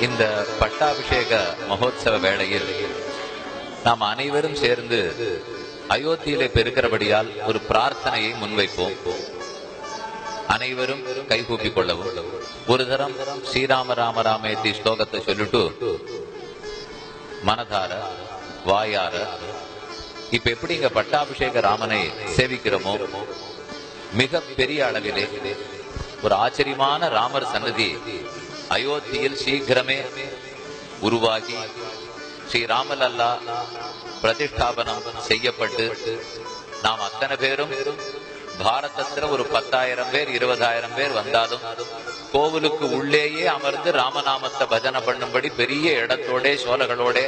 இந்த பட்டாபிஷேக மகோத்சவ வேளையில் நாம் அனைவரும் சேர்ந்து அயோத்தியிலே பெருக்கிறபடியால் ஒரு பிரார்த்தனையை முன்வைப்போம். அனைவரும் கைகூப்பிக் கொள்ளவும். ஒரு தரம் ஸ்ரீராம ராம ராமேத்தி ஸ்லோகத்தை சொல்லிட்டு மனதார வாயார இப்ப எப்படி இங்க பட்டாபிஷேக ராமனை சேவிக்கிறோமோ மிக பெரிய அளவிலே ஒரு ஆச்சரியமான ராமர் சன்னதி அயோத்தியில் சீக்கிரமே உருவாகி ஸ்ரீ ராமலல்லா பிரதிஷ்டாபனம் செய்யப்பட்டு நாம் அத்தனை பேரும் பாரதத்துல ஒரு பத்தாயிரம் பேர் இருபதாயிரம் பேர் வந்தாலும் கோவிலுக்கு உள்ளேயே அமர்ந்து ராமநாமத்தை பஜனை பண்ணும்படி பெரிய இடத்தோட சோலைகளோட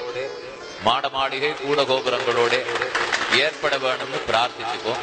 மாட மாளிகை கூட கோபுரங்களோட ஏற்பட வேணும்னு பிரார்த்திச்சுக்கோம்.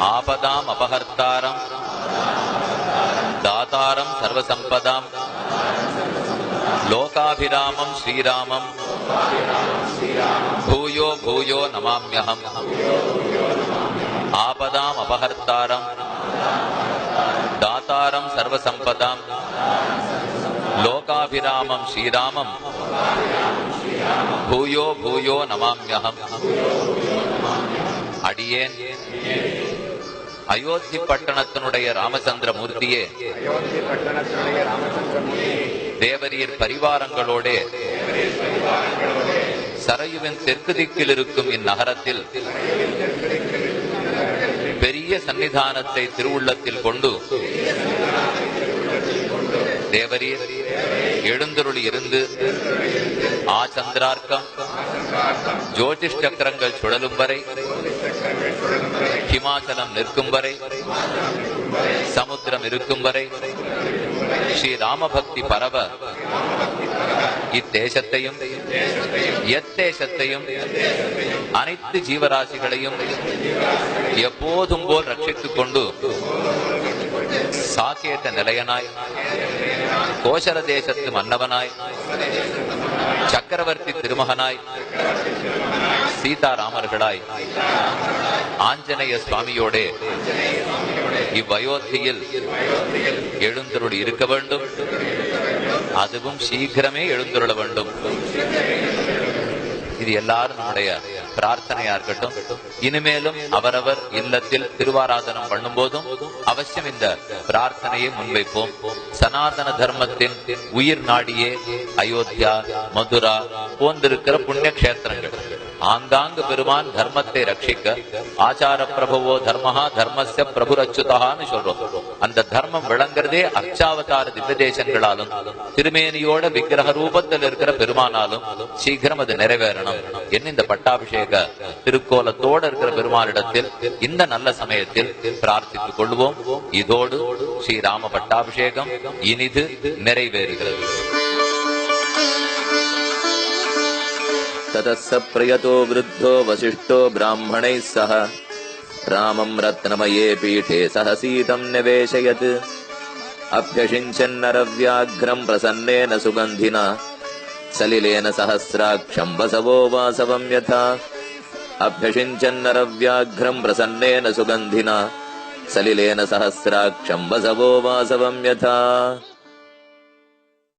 ఆపదాం అపహర్తారం. దాతారం సర్వసంపదాం. లోకాభిరామం శ్రీరామం. భూయో భూయో నమామ్యహం. ఆపదాం అపహర్తారం. దాతారం సర్వసంపదాం. లోకాభిరామం శ్రీరామం. భూయో భూయో నమామ్యహం. అడియేన్. அயோத்தி பட்டணத்தினுடைய ராமச்சந்திர மூர்த்தியே தேவரியர் பரிவாரங்களோட சரையுவின் தெற்கு திக்கில் இருக்கும் இந்நகரத்தில் பெரிய சன்னிதானத்தை திருவுள்ளத்தில் கொண்டு தேவரீர் எழுந்தருளி இருந்து ஆ சந்திரார்க்கம் ஜோதிஷ் சக்கரங்கள் சுழலும் வரை ஹிமாச்சலம் நிற்கும் வரை சமுத்திரம் இருக்கும் வரை ஸ்ரீ ராமபக்தி பரவ இத்தேசத்தையும் எத்தேசத்தையும் அனைத்து ஜீவராசிகளையும் எப்போதும் போல் ரட்சித்துக் கொண்டு சாக்கேத்த நிலையனாய் கோசர தேசத்து மன்னவனாய் சக்கரவர்த்தி திருமகனாய் சீதாராமர்களாய் ஆஞ்சநேய சுவாமியோட இவ்வயோத்தியில் எழுந்தருள் இருக்க வேண்டும். அதுவும் சீக்கிரமே எழுந்துருள வேண்டும். இது எல்லாரும் நம்முடைய பிரார்த்தனையா இருக்கட்டும். இனிமேலும் அவரவர் இல்லத்தில் திருவாராதனம் பண்ணும் போதும் அவசியம் இந்த பிரார்த்தனையை முன்வைப்போம். சனாதன தர்மத்தின் உயிர் நாடியே அயோத்தியா மதுரா போன்றிருக்கிற புண்ணிய கஷேத்திரங்கள் ஆங்காங்கு பெருமான் தர்மத்தை ரட்சிக்க ஆச்சார பிரபுவோ தர்மஹா தர்மஸ்ய பிரபுரச்சுதான்னு சொல்றோம். அந்த தர்மம் விளங்குறதே அர்ச்சாவதார திவ்யதேசங்களாலும் திருமேனியோட விக்கிரக ரூபத்தில் இருக்கிற பெருமானாலும் சீக்கிரம் அது நிறைவேறணும். என்ன இந்த பட்டாபிஷேக திருக்கோலத்தோட இருக்கிற பெருமானிடத்தில் இந்த நல்ல சமயத்தில் பிரார்த்தித்துக் கொள்வோம். இதோடு ஸ்ரீராம பட்டாபிஷேகம் இனிது நிறைவேறுகிறது. ततः स प्रयतो वृद्धो वसिष्ठो ब्राह्मणैः सह। रामम् रत्नमये पीठे सह सीतम् निवेशयत्। अभ्यषिञ्चन्नरव्याघ्रम् प्रसन्नेन सुगन्धिना। सलिलेन सहस्राक्षम् वसवो वासवम् यथा। अभ्यषिञ्चन्नरव्याघ्रम् प्रसन्नेन सुगन्धिना। सलिलेन सहस्राक्षम् वसवो वासवम् यथा